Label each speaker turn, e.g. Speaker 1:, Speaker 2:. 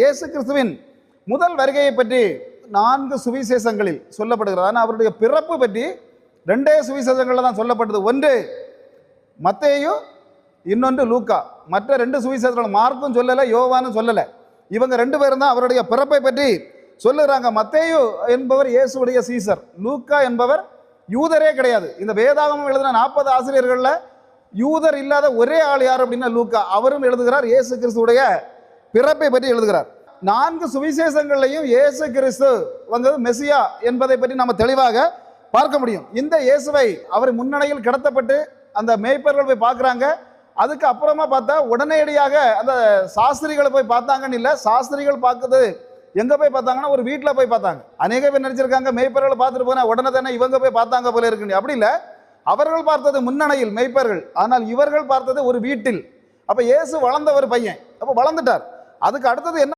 Speaker 1: இயேசு கிறிஸ்துவின் முதல் வருகையை பற்றி நான்கு சுவிசேஷங்களில் சொல்லப்படுகிறது. ஆனால் அவருடைய பிறப்பு பற்றி ரெண்டே சுவிசேஷங்களில் தான் சொல்லப்பட்டது. ஒன்று மத்தையும் இன்னொன்று லூக்கா. மற்ற ரெண்டு சுவிசேஷங்கள் மார்க்கும் சொல்லலை யோவானும் சொல்லலை. இவங்க ரெண்டு பேரும் தான் அவருடைய பிறப்பை பற்றி சொல்லுறாங்க. மத்தேயு என்பவர் இயேசுடைய சீசர் லூக்கா என்பவர் யூதரே கிடையாது. இந்த வேதாகமம் எழுதின நாற்பது ஆசிரியர்களில் யூதர் இல்லாத ஒரே ஆள் யார் அப்படின்னா லூக்கா. அவரும் எழுதுகிறார் இயேசு கிறிஸ்துடைய பிறப்பை பற்றி எழுதுகிறார். நான்கு சுவிசேஷங்கள்லையும் இயேசு கிறிஸ்து வந்தது மெசியா என்பதை பற்றி நம்ம தெளிவாக பார்க்க முடியும். இந்த இயேசுவை அவர் முன்னணியில் கடத்தப்பட்டு அந்த மேய்ப்பர்கள் போய் பார்க்குறாங்க. அதுக்கு அப்புறமா பார்த்தா உடனடியாக அந்த சாஸ்திரிகளை போய் பார்த்தாங்கன்னு இல்லை சாஸ்திரிகள் பார்க்குறது எங்கே போய் பார்த்தாங்கன்னா ஒரு வீட்டில் போய் பார்த்தாங்க. அநேக பேர் நினச்சிருக்காங்க மேய்ப்பர்களை பார்த்துட்டு போனால் உடனே தானே இவங்க போய் பார்த்தாங்க போல இருக்குன்னு. அப்படி இல்லை. அவர்கள் பார்த்தது முன்னணியில் மெய்ப்பர்கள். ஆனால் இவர்கள் பார்த்தது ஒரு வீட்டில். அப்போ இயேசு வளர்ந்த ஒரு பையன். அப்போ வளர்ந்துட்டார். அதுக்கு அடுத்தது என்ன